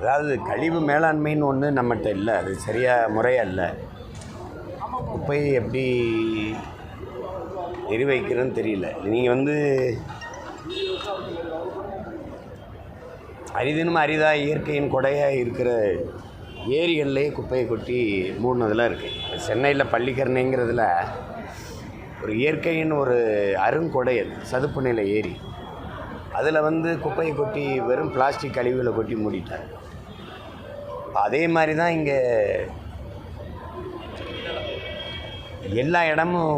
அதாவது கழிவு மேலாண்மைன்னு ஒன்று நம்மகிட்ட இல்லை. அது சரியாக முறையாக இல்லை. குப்பையை எப்படி எரிவைக்கிறதுன்னு தெரியல. நீங்கள் வந்து அரிதினும் அரிதாக இயற்கையின் கொடையாக இருக்கிற ஏரிகள்லேயே குப்பையை கொட்டி மூடினதெல்லாம் இருக்குது சென்னையில் பள்ளிக்கரணைங்கிறதுல ஒரு இயற்கையின் ஒரு அருங்கொடை அது சதுப்பு நிலை ஏரி. அதில் வந்து குப்பையை கொட்டி வெறும் பிளாஸ்டிக் கழிவுகளை கொட்டி மூடிட்டாங்க. அதே மாதிரி தான் இங்கே எல்லா இடமும்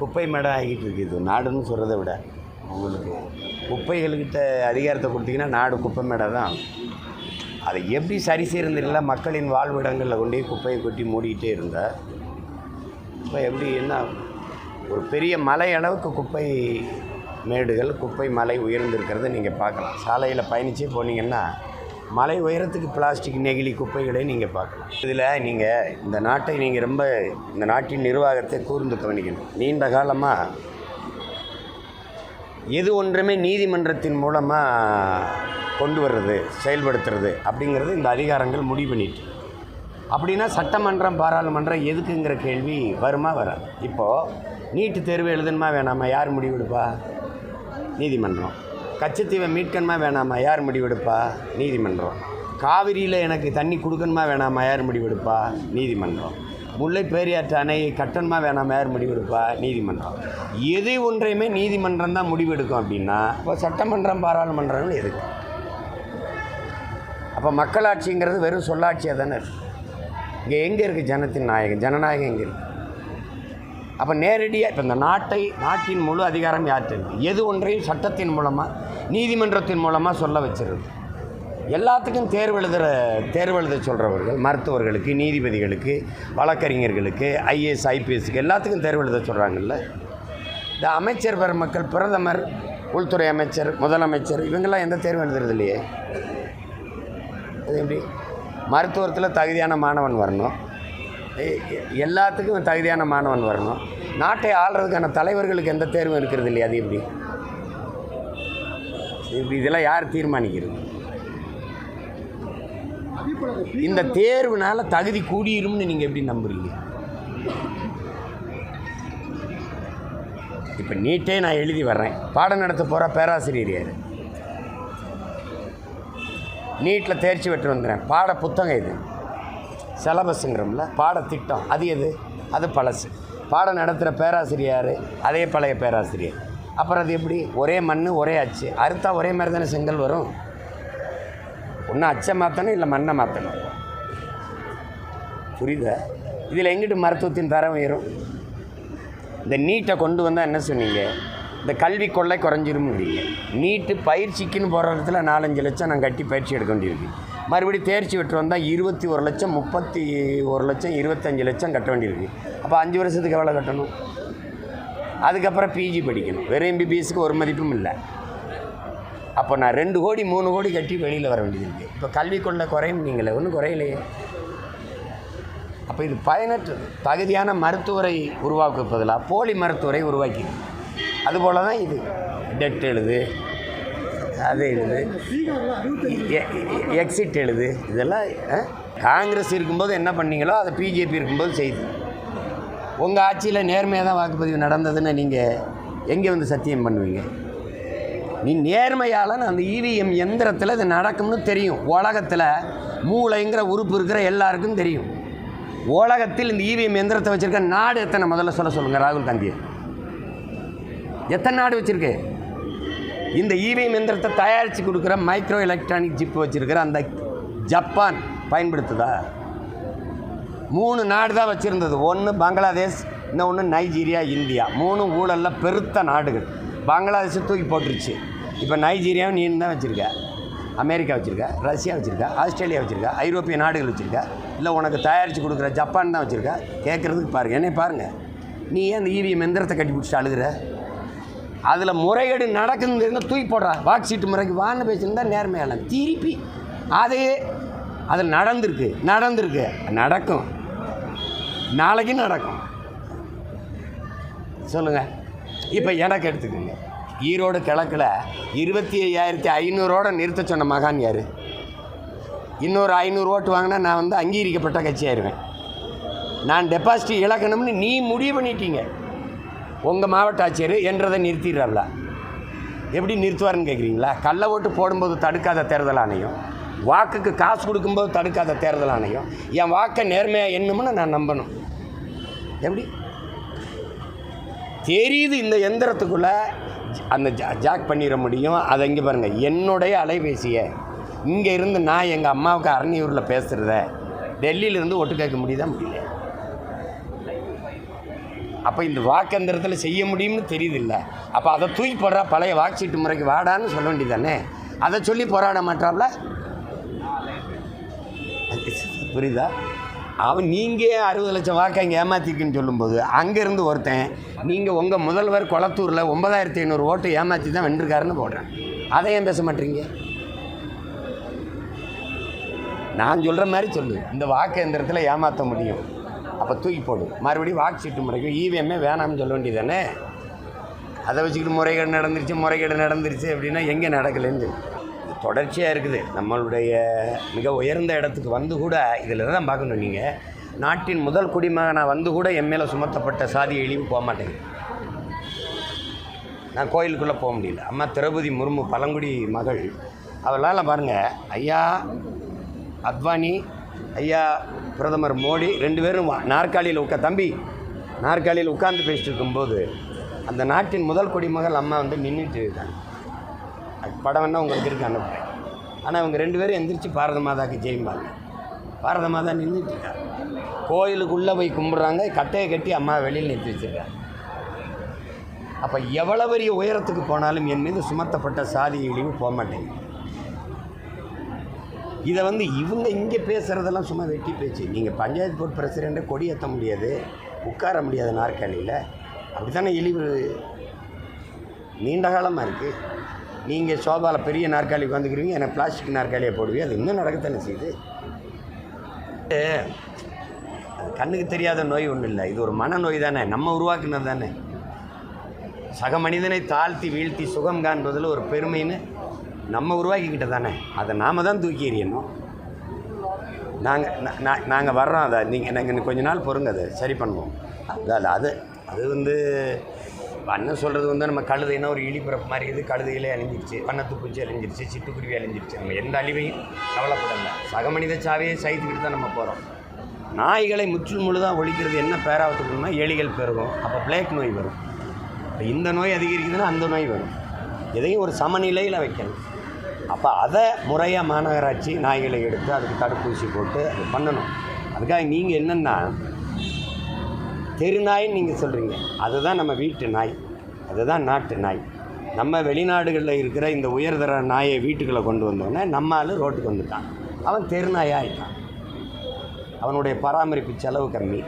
குப்பை மேடம் ஆகிட்டு இருக்குது நாடுன்னு சொல்கிறத விட உங்களுக்கு குப்பைகள்கிட்ட அதிகாரத்தை கொடுத்தீங்கன்னா நாடு குப்பை மேடை தான். அதை எப்படி சரி செய்யறதில்ல மக்களின் வாழ்விடங்களில் கொண்டு குப்பையை கொட்டி மூடிக்கிட்டே இருந்தால் இப்போ எப்படி என்ன ஒரு பெரிய மலை அளவுக்கு குப்பை மேடுகள் குப்பை மலை உயர்ந்திருக்கிறத நீங்கள் பார்க்கலாம். சாலையில் பயணித்து போனீங்கன்னா மலை உயரத்துக்கு பிளாஸ்டிக் நெகிழி குப்பைகளை நீங்கள் பார்க்கலாம். இதில் நீங்கள் இந்த நாட்டை நீங்கள் ரொம்ப இந்த நாட்டின் நிர்வாகத்தை கூர்ந்து கவனிக்கணும். நீண்ட காலமாக எது ஒன்றுமே நீதிமன்றத்தின் மூலமாக கொண்டு வர்றது செயல்படுத்துறது அப்படிங்கிறது இந்த அதிகாரங்கள் முடிவு பண்ணிட்டு. அப்படின்னா சட்டமன்றம் பாராளுமன்றம் எதுக்குங்கிற கேள்வி வருமா வராது. இப்போது நீட்டு தேர்வு எழுதணுமா வேணாமா? யார் முடிவெடுப்பா நீதிமன்றம். கச்சத்தீவை மீட்கணுமா வேணாமா? யார் முடிவெடுப்பா? நீதிமன்றம். காவிரியில் எனக்கு தண்ணி கொடுக்கணுமா வேணாமா? யார் முடிவெடுப்பா? நீதிமன்றம். முல்லை பேரியாற்று அணையை கட்டணுமா வேணாமா? யார் முடிவெடுப்பா? நீதிமன்றம். எது ஒன்றையுமே நீதிமன்றம் தான் முடிவெடுக்கும் அப்படின்னா இப்போ சட்டமன்றம் பாராளுமன்றங்கள் எதுக்கு அப்போ மக்களாட்சிங்கிறது வெறும் சொல்லாட்சியாக தானே இருக்குது இங்கே எங்கே இருக்குது ஜனத்தின் நாயகம் ஜனநாயகம் எங்கே இருக்குது அப்போ நேரடியாக இப்போ இந்த நாட்டை நாட்டின் முழு அதிகாரம் யார்கிட்ட எது ஒன்றையும் சட்டத்தின் மூலமாக நீதிமன்றத்தின் மூலமாக சொல்ல வச்சிருது எல்லாத்துக்கும் தேர்வு எழுதுகிற தேர்வு எழுத சொல்கிறவர்கள் மருத்துவர்களுக்கு நீதிபதிகளுக்கு வழக்கறிஞர்களுக்கு ஐஏஎஸ் ஐபிஎஸ்க்கு எல்லாத்துக்கும் தேர்வு எழுத சொல்கிறாங்கல்ல இந்த அமைச்சர் பெருமக்கள் பிரதமர் உள்துறை அமைச்சர் முதலமைச்சர் இவங்கெல்லாம் எந்த தேர்வு எழுதுறது இல்லையே? அது எப்படி? மருத்துவத்தில் தகுதியான மாணவன் வரணும். எல்லாத்துக்கும் தகுதியான மாணவன் வரணும். நாட்டை ஆள்றதுக்கான தலைவர்களுக்கு எந்த தேர்வும் இருக்கிறது இல்லையா அது எப்படி? இப்படி இதெல்லாம் யார் தீர்மானிக்கிறது? இந்த தேர்வுனால தகுதி கூடியிரும்னு நீங்கள் எப்படி நம்புறீங்க? இப்போ நீட்டே நான் எழுதி வர்றேன். பாடம் நடத்த போகிற பேராசிரியர் யார்? நீட்டில் தேர்ச்சி பெற்று வந்துடுறேன் பாட புத்தகம் இது. சிலபஸுங்கிறோம்ல பாடத்திட்டம். அது எது? அது பழசு. பாடம் நடத்துகிற பேராசிரியர் அதே பழைய பேராசிரியர். அப்புறம் அது எப்படி? ஒரே மண் ஒரே அச்சு. அறுத்தா ஒரே மாதிரி தானே செங்கல் வரும்? ஒன்று அச்சை மாற்றணும் இல்லை மண்ணை மாற்றணும் புரியுதா? இதில் எங்கிட்டு மருத்துவத்தின் தரம் உயரும்? இந்த நீட்டை கொண்டு வந்தால் என்ன சொன்னீங்க? இந்த கல்வி கொள்ளை குறைஞ்சிரும்ன்றீங்க நீட்டு பயிற்சிக்குன்னு போகிற இடத்துல நாலஞ்சு லட்சம் நான் கட்டி பயிற்சி எடுக்க வேண்டியிருக்கு. மறுபடியும் தேர்ச்சி விட்டு வந்தால் இருபத்தி ஒரு லட்சம் முப்பத்தி ஒரு லட்சம் இருபத்தஞ்சி லட்சம் கட்ட வேண்டியிருக்கு. அப்போ அஞ்சு வருஷத்துக்கு எவ்வளோ கட்டணும்? அதுக்கப்புறம் பிஜி படிக்கணும். வெறும் எம்பிபிஎஸ்க்கு ஒரு மதிப்பும் இல்லை. அப்போ நான் ரெண்டு கோடி மூணு கோடி கட்டி வெளியில் வர வேண்டியது இருக்குது இப்போ கல்வி கொள்ள குறையும் நீங்களே. ஒன்றும் குறையலையே அப்போ இது பயனற்றது தகுதியான மருத்துவரை உருவாக்குவதில் பதிலாக போலி மருத்துவரை உருவாக்கி. அதுபோல் தான் இது. டெட் எழுது. அது எழுது. எக்ஸிட் எழுது. இதெல்லாம் ஆ? காங்கிரஸ் இருக்கும்போது என்ன பண்ணீங்களோ அதை பிஜேபி இருக்கும்போது செய்து. உங்கள் ஆட்சியில் நேர்மையாக தான் வாக்குப்பதிவு நடந்ததுன்னு நீங்கள் எங்கே வந்து சத்தியம் பண்ணுவீங்க? நீ நேர்மையால் அந்த இவிஎம் எந்திரத்தில் இது நடக்கும்னு தெரியும். உலகத்தில் மூளைங்கிற உறுப்பு இருக்கிற எல்லாருக்கும் தெரியும். உலகத்தில் இந்த இவிஎம் எந்திரத்தை வச்சுருக்க நாடு எத்தனை? முதல்ல சொல்ல சொல்லுங்கள் ராகுல் காந்தியை. எத்தனை நாடு வச்சுருக்கு? இந்த இவிஎம் எந்திரத்தை தயாரித்து கொடுக்குற மைக்ரோ எலக்ட்ரானிக் ஜிப் வச்சுருக்கிற அந்த ஜப்பான் பயன்படுத்துதா? மூணு நாடு தான் வச்சுருந்தது. ஒன்று பங்களாதேஷ் இன்னொன்று நைஜீரியா இந்தியா. மூணு ஊழலில் பெருத்த நாடுகள். பங்களாதேஷை தூக்கி போட்டுருச்சு. இப்போ நைஜீரியாவும் நீ தான் வச்சுருக்க? அமெரிக்கா வச்சுருக்க ரஷ்யா வச்சுருக்க ஆஸ்திரேலியா வச்சுருக்க ஐரோப்பிய நாடுகள் வச்சுருக்க இல்லை உனக்கு தயாரித்து கொடுக்குற ஜப்பான் தான் வச்சுருக்க? கேட்குறதுக்கு பாருங்கள் என்னை பாருங்கள் நீ ஏன் அந்த இவிஎம் எந்திரத்தை கட்டி பிடிச்சிட்டு அழுகிற? அதில் முறைகேடு நடக்குதுன்னு தூக்கி போடுறா வாக்கு சீட்டு முறைக்கு வான்னு பேசியிருந்தா நேர்மையான திருப்பி அதையே அது நடந்திருக்கு நடந்திருக்கு. நடக்கும். நாளைக்கு நடக்கும். சொல்லுங்கள் இப்போ எனக்கு எடுத்துக்கோங்க. ஈரோடு கிழக்கில் இருபத்தி ஐயாயிரத்தி ஐநூறோட நிறுத்த சொன்ன மகான் யார்? இன்னொரு ஐநூறு ஓட்டு வாங்கினா நான் வந்து அங்கீகரிக்கப்பட்ட கட்சியாயிருவேன் நான் டெபாசிட் இழக்கணும்னு நீ முடிவு பண்ணிட்டீங்க. உங்கள் மாவட்ட ஆட்சியர் என்றதை நிறுத்திடுறாப்ல எப்படி நிறுத்துவாருன்னு கேட்குறீங்களா கள்ள ஓட்டு போடும்போது தடுக்காத தேர்தல் ஆணையம். வாக்குக்கு காசு கொடுக்கும்போது தடுக்காத தேர்தல் ஆணையம். என் வாக்கை நேர்மையாக எண்ணும்னு நான் நம்பணும். எப்படி? தெரியுது இந்த எந்திரத்துக்குள்ளே அந்த ஜா ஜாக் பண்ணிட முடியும். அதை இங்கே பாருங்கள் என்னுடைய அலைபேசியை இங்கே இருந்து நான் எங்கள் அம்மாவுக்கு அரணியூரில் பேசுகிறத டெல்லியிலேருந்து ஒட்டு கேட்க முடியுதா முடியல. அப்போ இந்த வாக்கந்திரத்தில் செய்ய முடியும்னு தெரியுது இல்லை அப்போ அதை தூக்கி போடுறா பழைய வாக்குச்சீட்டு முறைக்கு வாடான்னு சொல்ல வேண்டியதானே அதை சொல்லி போராட மாட்டாப்ல? புரியுதா? அவன் நீங்கள் அறுபது லட்சம் வாக்கை இங்கே ஏமாத்திருக்குன்னு சொல்லும்போது அங்கேருந்து ஒருத்தன் நீங்கள் உங்கள் முதல்வர் குளத்தூரில் ஒன்பதாயிரத்தி ஐநூறு ஓட்டு ஏமாற்றி தான் வென்றிருக்காருன்னு போடுறேன். அதை ஏன் பேச மாட்டீங்க? நான் சொல்கிற மாதிரி சொல்லு. இந்த வாக்கு எந்திரத்தில் ஏமாற்ற முடியும். அப்போ தூக்கி போடு. மறுபடியும் வாக்கு சீட்டு முறைக்கு இவிஎம்மே வேணாம்னு சொல்ல வேண்டியது தானே அதை வச்சுக்கிட்டு முறைகேடு நடந்துருச்சு முறைகேடு நடந்துருச்சு அப்படின்னா எங்கே நடக்கலைன்னு தொடர்ச்சியாக இருக்குது. நம்மளுடைய மிக உயர்ந்த இடத்துக்கு வந்து கூட இதில் தான் பார்க்கணும் நீங்கள் நாட்டின் முதல் குடிமகனாக வந்து கூட என் மேலே சுமத்தப்பட்ட சாதி இழிவு போக மாட்டேங்குது நான் கோயிலுக்குள்ளே போக முடியல. அம்மா திரௌபதி முர்மு பழங்குடி மகள். அவளால் பாருங்கள் ஐயா அத்வானி ஐயா பிரதமர் மோடி ரெண்டு பேரும் வா- நாற்காலியில் உட்கா தம்பி நாற்காலியில் உட்கார்ந்து பேசிட்டு இருக்கும்போது அந்த நாட்டின் முதல் குடிமகள் அம்மா வந்து நின்றுட்டு இருக்காங்க. படம் வேணால் உங்களுக்கு இருக்கு அனுப்புகிறேன் ஆனால் அவங்க ரெண்டு பேரும் எந்திரிச்சு பாரத மாதாக்கு ஜெயிம்பாங்க பாரத மாதா நின்றுட்டு இருக்காங்க கோயிலுக்குள்ளே போய் கும்பிட்றாங்க கட்டையை கட்டி அம்மா வெளியில் நிறுத்தி வச்சுருக்காங்க. அப்போ எவ்வளோ பெரிய உயரத்துக்கு போனாலும் என் மீது சுமத்தப்பட்ட சாதி இழிவு போக மாட்டேங்குது. இதை வந்து இவங்க இங்கே பேசுகிறதெல்லாம் சும்மா வெட்டி பேச்சு. நீங்கள் பஞ்சாயத்து போர்ட் பிரசிடெண்ட்டை கொடி ஏற்ற முடியாது உட்கார முடியாது நாற்காலியில். அப்படி தானே இழிவு? நீண்ட காலமாக இருக்குது நீங்கள் சோபாவில் பெரிய நாற்காலி உட்காந்துக்கிறீங்க எனக்கு பிளாஸ்டிக் நாற்காலியை போடுவீங்க அது இன்னும் நடக்கத்தானே செய்யுது? அது கண்ணுக்கு தெரியாத நோய் ஒன்றும் இல்லை. இது ஒரு மனநோய் தானே நம்ம உருவாக்குனது தானே. சக மனிதனை தாழ்த்தி வீழ்த்தி சுகம் காண்பதில் ஒரு பெருமைன்னு நம்ம உருவாக்கிக்கிட்ட தானே அதை நாம தான் தூக்கி எறியணும். நாங்கள் நாங்கள் வர்றோம் அதை. நீங்கள் நாங்கள் கொஞ்ச நாள் பொறுங்க அதை. சரி பண்ணுவோம். அது அது அது வந்து வண்ணம் சொல்கிறது வந்து நம்ம கழுதைன்னா ஒரு இழிபிறப்பு மாதிரி இது கழுதையிலே அழிஞ்சிருச்சு. வண்ணத்துப்பூச்சி அழிஞ்சிருச்சு. சிட்டுக்குருவி அழிஞ்சிருச்சு. நம்ம எந்த அழிவையும் கவலைப்படல. சக மனித சாவையை சைத்துக்கிட்டு தான் நம்ம போகிறோம் நாய்களை முற்றில் முழுதாக ஒழிக்கிறது என்ன பேராவத்துக்குன்னா எலிகள் பெருகும். அப்போ பிளேக் நோய் வரும். இப்போ இந்த நோய் அதிகரிக்குதுன்னா அந்த நோய் வரும். எதையும் ஒரு சமநிலையில் வைக்கணும் அப்போ அதை முறையாக மாநகராட்சி நாய்களை எடுத்து அதுக்கு தடுப்பூசி போட்டு அது பண்ணணும். அதுக்காக நீங்கள் என்னென்னா தெரு நாய்ன்னு நீங்கள் சொல்கிறீங்க அதுதான் நம்ம வீட்டு நாய். அதுதான் நாட்டு நாய். நம்ம வெளிநாடுகளில் இருக்கிற இந்த உயர்தர நாயை வீட்டுக்குள்ளே கொண்டு வந்தோடனே நம்ம ஆள் ரோட்டுக்கு வந்துட்டான். அவன் தெருநாயாக ஆயிட்டான். அவனுடைய பராமரிப்பு செலவு கம்மி.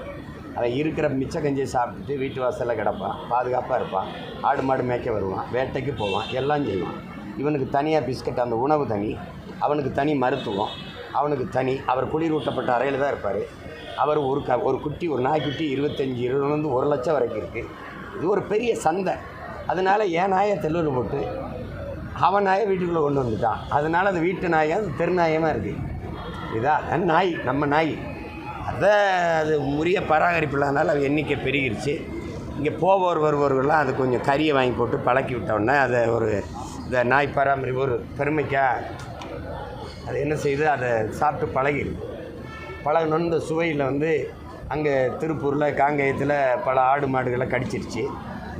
அவன் இருக்கிற மிச்ச கஞ்சியை சாப்பிட்டுட்டு வீட்டு வாசலில் கிடப்பான். பாதுகாப்பாக இருப்பான். ஆடு மாடு மேய்க்க வருவான். வேட்டைக்கு போவான். எல்லாம் செய்வான். இவனுக்கு தனியாக பிஸ்கட் அந்த உணவு தனி. அவனுக்கு தனி மருத்துவம். அவனுக்கு தனி. அவர் குளிரூட்டப்பட்ட அறையில் தான் இருப்பார். அவர் ஒரு க ஒரு குட்டி ஒரு நாய்க்குட்டி இருபத்தஞ்சி இருபதுலேருந்து ஒரு லட்சம் வரைக்கும் இருக்குது இது ஒரு பெரிய சந்தை. அதனால் என் நாயை தெல்லூர் போட்டு அவன் நாயை வீட்டுக்குள்ளே கொண்டு வந்துட்டான். அதனால் அது வீட்டு நாயாக அது தெருநாயமாக இருக்குது இதா நாய் நம்ம நாய். அதை அது உரிய பராமரிப்பு இல்லாதனால அது எண்ணிக்கை பெருகிருச்சு. இங்கே போவோர் வருவோர்கள்லாம் அது கொஞ்சம் கறியை வாங்கி போட்டு பழக்கி விட்டோன்னே அதை ஒரு இந்த நாய் பராமரிப்பு ஒரு பெருமைக்காக அது என்ன செய்யுது அதை சாப்பிட்டு பழகிடுது பழகணுன்னு இந்த சுவையில் வந்து அங்கே திருப்பூரில் காங்கேயத்தில் பல ஆடு மாடுகளை கடிச்சிருச்சு.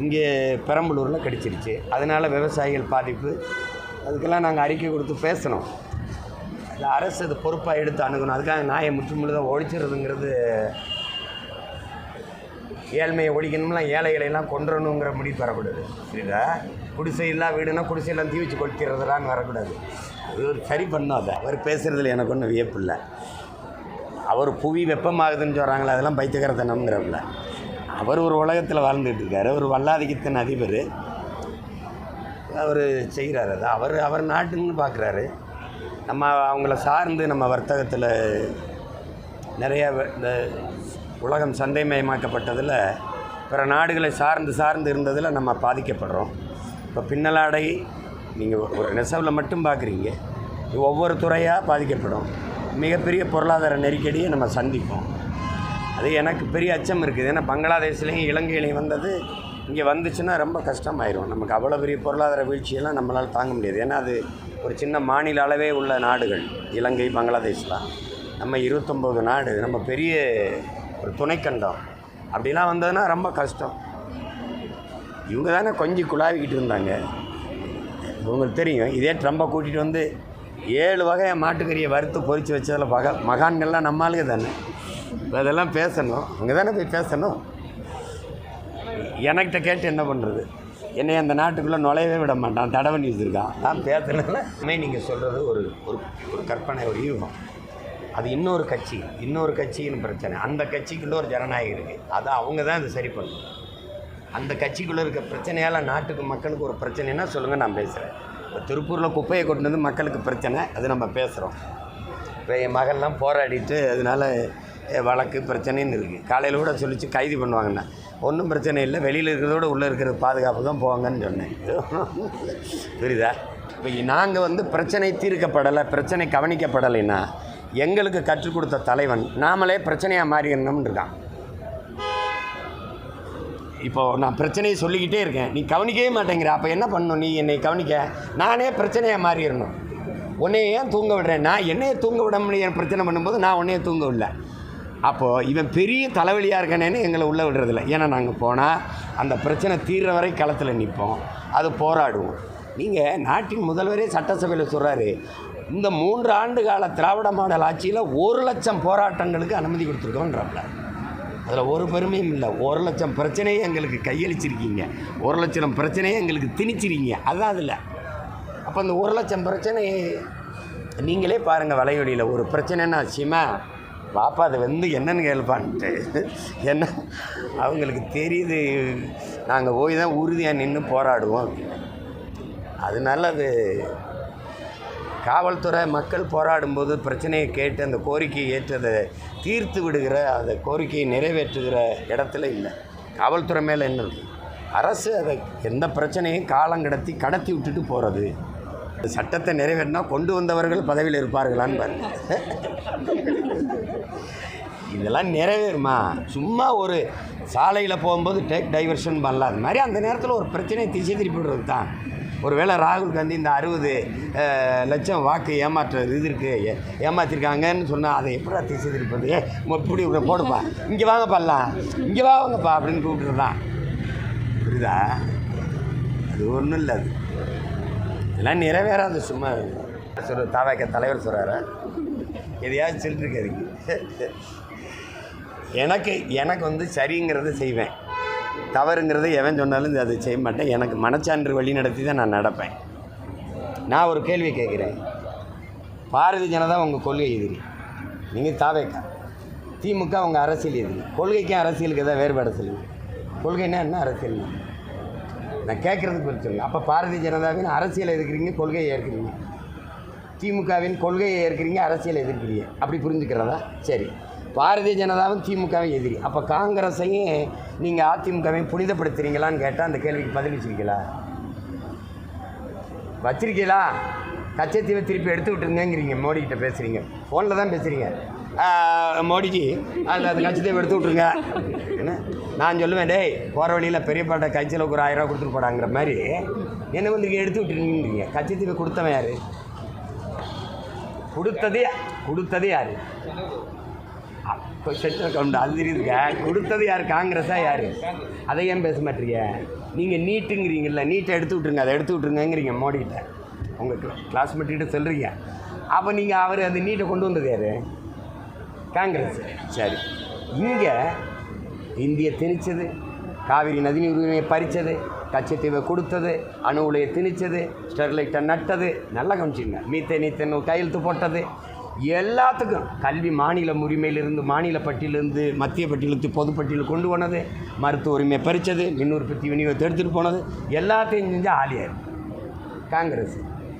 இங்கே பெரம்பலூரில் கடிச்சிருச்சு. அதனால் விவசாயிகள் பாதிப்பு. அதுக்கெல்லாம் நாங்கள் அறிக்கை கொடுத்து பேசணும். அது அரசு அது பொறுப்பாக எடுத்து அணுகணும். அதுக்காக நாயை முற்றுமுழுதாக ஒழிச்சிடுறதுங்கிறது ஏழ்மையை ஒழிக்கணும்னா ஏழைகளையெல்லாம் கொன்றணுங்கிற முடிவு வரக்கூடாது. புரியுதா? குடிசை இல்லா வீடுனா குடிசையெல்லாம் தீ வச்சு கொளுத்திடுறதுலான்னு வரக்கூடாது. அது ஒரு சரி பண்ணும் அதை அவர் பேசுகிறதுல எனக்கு ஒன்றும் வியப்பு இல்லை. அவர் புவி வெப்பமாகுதுன்னு சொல்கிறாங்களே அதெல்லாம் பைத்தியகரத்தனம்ங்கிறப்பில்ல அவர் ஒரு உலகத்தில் வாழ்ந்துட்டு இருக்காரு. ஒரு வல்லாதிக்கத்தின் அதிபர். அவர் செய்கிறார் அது. அவர் அவர் நாட்டுன்னு பார்க்குறாரு நம்ம அவங்கள சார்ந்து நம்ம வர்த்தகத்தில் நிறையா இந்த உலகம் சந்தைமயமாக்கப்பட்டதில் பிற நாடுகளை சார்ந்து சார்ந்து இருந்ததில் நம்ம பாதிக்கப்படுறோம். இப்போ பின்னலாடை நீங்கள் ஒரு நெசவில் மட்டும் பார்க்குறீங்க. இது ஒவ்வொரு துறையாக பாதிக்கப்படும். மிகப்பெரிய பொருளாதார நெருக்கடியை நம்ம சந்திப்போம். அது எனக்கு பெரிய அச்சம் இருக்குது. ஏன்னா பங்களாதேஷ்லேயும் இலங்கையிலையும் வந்தது. இங்கே வந்துச்சுன்னா ரொம்ப கஷ்டமாயிரும். நமக்கு அவ்வளோ பெரிய பொருளாதார வீழ்ச்சியெல்லாம் நம்மளால் தாங்க முடியாது. ஏன்னா அது ஒரு சின்ன மாநில அளவே உள்ள நாடுகள். இலங்கை பங்களாதேஷ்லாம். நம்ம இருபத்தொம்போது நாடு. நம்ம பெரிய ஒரு துணைக்கண்டம். அப்படிலாம் வந்ததுன்னா ரொம்ப கஷ்டம். இவங்க தானே கொஞ்சம் குழாவிக்கிட்டு இருந்தாங்க. உங்களுக்கு தெரியும். இதே ட்ரம்பை கூட்டிகிட்டு வந்து ஏழு வகையை மாட்டுக்கறியை வறுத்து பொறிச்சு வச்சதில் மக மகான்கள்லாம் நம்மளுக்கு தானே. அதெல்லாம் பேசணும். அங்கே தானே போய் பேசணும். எனக்கிட்ட கேட்டு என்ன பண்ணுறது என்னை அந்த நாட்டுக்குள்ளே நுழையவே விட மாட்டான். தடவை பண்ணி வச்சுருக்கான் நான் பேசுறதுனால நீங்கள் சொல்கிறது ஒரு ஒரு ஒரு கற்பனை ஒரு யூகம் அது இன்னொரு கட்சி இன்னொரு கட்சின்னு பிரச்சனை. அந்த கட்சிக்குள்ளே ஒரு ஜனநாயகம் இருக்குது அதை அவங்க தான் அதை சரி பண்ணணும். அந்த கட்சிக்குள்ளே இருக்க பிரச்சனையால் நாட்டுக்கு மக்களுக்கு ஒரு பிரச்சனைனா சொல்லுங்கள் நான் பேசுகிறேன் இப்போ திருப்பூரில் குப்பையை கொண்டு வந்து மக்களுக்கு பிரச்சனை அது நம்ம பேசுகிறோம் இப்போ என் மகள்லாம் போராடிட்டு அதனால வழக்கு பிரச்சனைன்னு இருக்குது காலையில் கூட சொல்லிச்சு கைது பண்ணுவாங்கண்ணா ஒன்றும் பிரச்சனை இல்லை வெளியில் இருக்கிறதோட உள்ளே இருக்கிற பாதுகாப்பு தான் போவாங்கன்னு சொன்னேன். புரியுதா? இப்போ நாங்கள் வந்து பிரச்சனை தீர்க்கப்படலை பிரச்சனை கவனிக்கப்படலைன்னா எங்களுக்கு கற்றுக் கொடுத்த தலைவன் நாமளே பிரச்சனையாக மாறிடணும்னு இருக்கான் இப்போது நான் பிரச்சனையை சொல்லிக்கிட்டே இருக்கேன். நீ கவனிக்கவே மாட்டேங்கிற. அப்போ என்ன பண்ணணும் நீ என்னை கவனிக்க. நானே பிரச்சனையாக மாறிடணும் உன்னைய ஏன் தூங்க விடுறேன்? நான் என்னையை தூங்க விட முடியும் பிரச்சனை பண்ணும்போது நான் உன்னைய தூங்க விடல. அப்போது இவன் பெரிய தலைவலியாக இருக்கானேன்னு எங்களை உள்ளே விடுறதில்ல. ஏன்னா நாங்கள் போனால் அந்த பிரச்சனை தீர்ற வரை களத்தில் நிற்போம் அது போராடுவோம். நீங்கள் நாட்டின் முதல்வரே சட்டசபையில் சொல்கிறாரு இந்த மூன்று ஆண்டு கால திராவிட மாடல் ஆட்சியில் ஒரு லட்சம் போராட்டங்களுக்கு அனுமதி கொடுத்துருக்கோன்றாப்ல அதில் ஒரு பெருமையும் இல்லை. ஒரு லட்சம் பிரச்சனையை எங்களுக்கு கையளிச்சிருக்கீங்க. ஒரு லட்சம் பிரச்சனையை எங்களுக்கு திணிச்சிருக்கீங்க. அதுதான் அதில். அப்போ அந்த ஒரு லட்சம் பிரச்சனை நீங்களே பாருங்கள் வலையொலியில். ஒரு பிரச்சனைன்னா சிமா பாப்பா அது வந்து என்னன்னு கேள்ப்பான்ட்டு. என்ன? அவங்களுக்கு தெரியுது. நாங்கள் போய் தான் உறுதியாக நின்று போராடுவோம் அப்படின்னு. அதனால அது காவல்துறை மக்கள் போராடும்போது பிரச்சனையை கேட்டு அந்த கோரிக்கையை ஏற்று அதை தீர்த்து விடுகிற அந்த கோரிக்கையை நிறைவேற்றுகிற இடத்துல இல்லை. காவல்துறை மேலே என்ன இருக்குது அரசு அதை எந்த பிரச்சனையும் காலம் கடத்தி கடத்தி விட்டுட்டு போகிறது சட்டத்தை நிறைவேற்றினா கொண்டு வந்தவர்கள் பதவியில் இருப்பார்களான்னு பாருங்க. இதெல்லாம் நிறைவேறுமா? சும்மா ஒரு சாலையில் போகும்போது டேக் டைவர்ஷன் பண்ணலாம். அது மாதிரி அந்த நேரத்தில் ஒரு பிரச்சனையை திசை திருப்பி விடுறது தான் ஒருவேளை ராகுல் காந்தி இந்த அறுபது லட்சம் வாக்கு ஏமாற்ற இது இருக்குது ஏமாற்றிருக்காங்கன்னு சொன்னால் அதை எப்படி திசை செய்திருப்பது இப்படி இப்படி போடுப்பா. இங்கே வாங்க பண்ணலாம் இங்கே வாங்கப்பா அப்படின்னு கூப்பிட்டுருந்தான் புரியுதா? அது ஒன்றும் இல்லை அது. இதெல்லாம் நிறைவேறாது சும்மா. சொல்ற தாவாக்க தலைவர் சொல்கிறாரு எதையாவது சொல்லிருக்காருங்க எனக்கு எனக்கு வந்து சரிங்கிறத செய்வேன். தவறுங்கிறது எவன் சொன்னாலும் அதை செய்ய மாட்டேன். எனக்கு மனச்சான்று வழி நடத்தி தான் நான் நடப்பேன். நான் ஒரு கேள்வி கேட்குறேன். பாரதிய ஜனதா உங்கள் கொள்கை எதிரி. நீங்கள் தாவேக்கா. திமுக உங்கள் அரசியல் எதிரி. கொள்கைக்கும் அரசியலுக்கு எதாவது வேறுபாடு சொல்லுங்கள் கொள்கைன்னா என்ன அரசியல் நான் கேட்குறதுக்கு குறித்து சொல்லுங்கள் அப்போ பாரதிய ஜனதாவின் அரசியலை எதிர்க்கிறீங்க கொள்கையை ஏற்கிறீங்க. திமுகவின் கொள்கையை ஏற்கிறீங்க அரசியலை எதிர்க்கிறீங்க. அப்படி புரிஞ்சுக்கிறதா? சரி. பாரதிய ஜனதாவும் திமுகவும் எதிரி. அப்போ காங்கிரஸையும் நீங்கள் அதிமுகவை புனிதப்படுத்துறீங்களான்னு கேட்டால் அந்த கேள்விக்கு பதில் வச்சிருக்கீங்களா? வச்சிருக்கீங்களா? கச்சத்தீவை திருப்பி எடுத்து மோடி மோடிக்கிட்ட பேசுகிறீங்க ஃபோனில் தான் பேசுகிறீங்க மோடிஜி அதில் அந்த கச்சத்தீவை எடுத்து விட்ருங்க என்ன? நான் சொல்லுவேன் டேய் போகிற வழியில் பெரிய பாட்டை கைச்சலுக்கு ஒரு ஆயிரரூவா கொடுத்துட்டு போடாங்கிற மாதிரி என்ன வந்து இங்கே எடுத்து விட்டுருங்கிறீங்க கச்சத்தீவை கொடுத்தவன் யார்? கொடுத்ததே கொடுத்ததே யார்? செட்டில் கவுண்ட் அது தெரியுதுங்க கொடுத்தது யார்? காங்கிரஸா யார்? அதை ஏன் பேச மாட்டீங்க? நீங்கள் நீட்டுங்கிறீங்கல்ல நீட்டை எடுத்து விட்ருங்க அதை எடுத்து விட்ருங்கங்கிறீங்க மோடிகிட்ட. உங்கள் கிளாஸ்மேட்டிகிட்ட சொல்கிறீங்க அப்போ நீங்கள் அவர் அந்த நீட்டை கொண்டு வந்தது யார்? காங்கிரஸ். சரி. இங்கே இந்திய திணிச்சது காவிரி நதிநீர் உரிமையை பறித்தது கச்சத்தீவை கொடுத்தது அணு உலையை திணிச்சது ஸ்டெர்லைட்டை நட்டது. நல்லா கவனிச்சிங்க மீத்தே நீத்தன் கையெழுத்து போட்டது. எல்லாத்துக்கும். கல்வி மாநில உரிமையிலிருந்து மாநில பட்டியலிருந்து மத்திய பட்டியலிருந்து பொது கொண்டு போனது மருத்துவ உரிமையை பறித்தது மின் உற்பத்தி விநியோகத்தை எடுத்துகிட்டு போனது எல்லாத்தையும் செஞ்சால் ஆலியார் காங்கிரஸ்.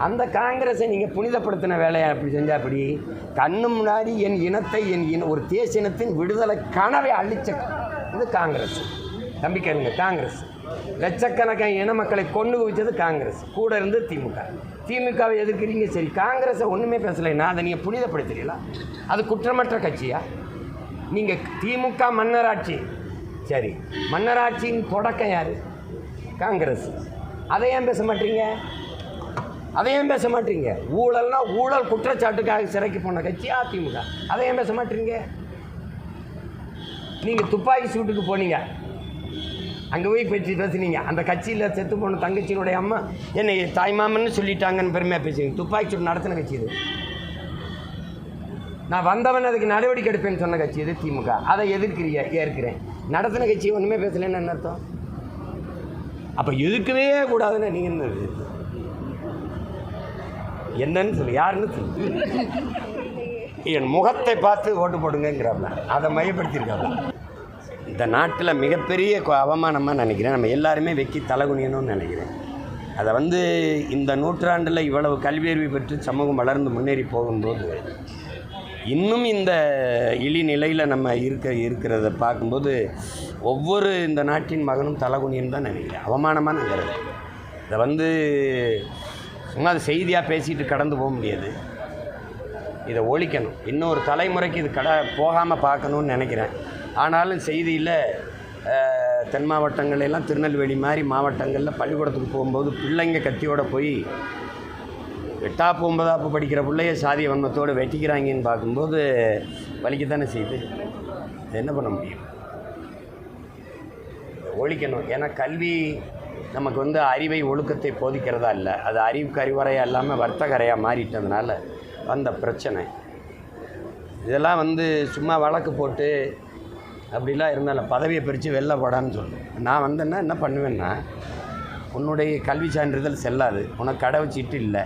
அந்த காங்கிரஸை நீங்கள் புனிதப்படுத்தின வேலையை அப்படி செஞ்சால் அப்படி கண்ணு முன்னாடி என் இனத்தை என் இன ஒரு தேசிய இனத்தின் விடுதலை கனவை அழிச்ச இது காங்கிரஸ். நம்பிக்கை காங்கிரஸ். லட்சக்கணக்கான இன மக்களை கொண்டு குவிச்சது காங்கிரஸ். கூட இருந்து திமுக. திமுகவை எதிர்க்கிறீங்க சரி காங்கிரஸை ஒன்றுமே பேசலைன்னா அதை நீங்கள் புனிதப்படுத்துறீங்களா? அது குற்றமற்ற கட்சியா? நீங்கள் திமுக மன்னராட்சி. சரி மன்னராட்சியின் தொடக்கம் யார்? காங்கிரஸ். அதை ஏன் பேச மாட்டீங்க? அதை ஏன் பேச மாட்டீங்க? ஊழல்னா ஊழல் குற்றச்சாட்டுக்காக சிறைக்கு போன கட்சி அதிமுக அதை ஏன் பேச மாட்டீங்க? நீங்கள் துப்பாக்கி சூட்டுக்கு போனீங்க. அங்கே போய் பேச்சு பேசுனீங்க. அந்த கட்சியில் செத்து போன தங்கச்சியினுடைய அம்மா என்னை தாய்மாமன்னு சொல்லிட்டாங்கன்னு பெருமையாக பேசுவீங்க. துப்பாக்கி சூடு நடத்தின கட்சி இது. நான் வந்தவன் அதுக்கு நடவடிக்கை எடுப்பேன்னு சொன்ன கட்சி இது திமுக. அதை எதிர்க்கிறிய? ஏற்கிறேன். நடத்தின கட்சி ஒன்றுமே பேசலன்னு என்ன அர்த்தம்? அப்போ எதுக்கவே கூடாதுன்னு நீங்கள் என்ன என்னன்னு சொல்லு யாருன்னு சொல்லு? என் முகத்தை பார்த்து ஓட்டு போடுங்கிறாங்க அதை மையப்படுத்தியிருக்காங்க இந்த நாட்டில் மிகப்பெரிய கொ- அவமானமாக நினைக்கிறேன். நம்ம எல்லாருமே வெக்கி தலைகுனியணும்னு நினைக்கிறேன். அதை வந்து இந்த நூற்றாண்டில் இவ்வளவு கல்வியறிவு பெற்று சமூகம் வளர்ந்து முன்னேறி போகும்போது இன்னும் இந்த இழி நிலையில் நம்ம இருக்க இருக்கிறத பார்க்கும்போது ஒவ்வொரு இந்த நாட்டின் மகனும் தலைகுனின்னு தான் நினைக்கிறேன். அவமானமாக நினைக்கிறது இதை வந்து சும்மா அது செய்தியாக பேசிட்டு கடந்து போக முடியாது. இதை ஒழிக்கணும். இன்னொரு தலைமுறைக்கு இது கட போகாமல் பார்க்கணும்னு நினைக்கிறேன். ஆனாலும் செய்தியில் தென் மாவட்டங்களெல்லாம் திருநெல்வேலி மாதிரி மாவட்டங்களில் பள்ளிக்கூடத்துக்கு போகும்போது பிள்ளைங்க கத்தியோட போய் எட்டாப்பு ஒன்பதாப்பு படிக்கிற பிள்ளைய சாதிய வன்மத்தோடு வெட்டிக்கிறாங்கன்னு பார்க்கும்போது வலிக்கத்தானே செய்யுது என்ன பண்ண முடியும்? ஒழிக்கணும். ஏன்னா கல்வி நமக்கு வந்து அறிவை ஒழுக்கத்தை போதிக்கிறதா இல்லை. அது அறிவுக்கு அறிவுரையாக இல்லாமல் வர்த்தகரையாக மாறிட்டதுனால வந்த பிரச்சனை. இதெல்லாம் வந்து சும்மா வழக்கு போட்டு அப்படிலாம் இருந்தாலும் பதவியை பிரித்து வெளில போடான்னு சொல்லு. நான் வந்தேன்னா என்ன பண்ணுவேன்னா உன்னுடைய கல்வி சான்றிதழ் செல்லாது. உனக்கு கடை சீட்டு இல்லை.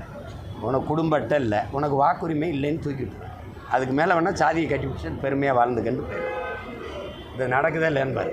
உனக்கு குடும்ப அட்டை இல்லை. உனக்கு வாக்குரிமை இல்லைன்னு தூக்கிவிட்டு அதுக்கு மேலே வேணால் சாதியை கட்டி பிடிச்சி பெருமையாக வாழ்ந்துக்கண்டு போயிடும் இது நடக்குதா இல்லைன்னு பாரு.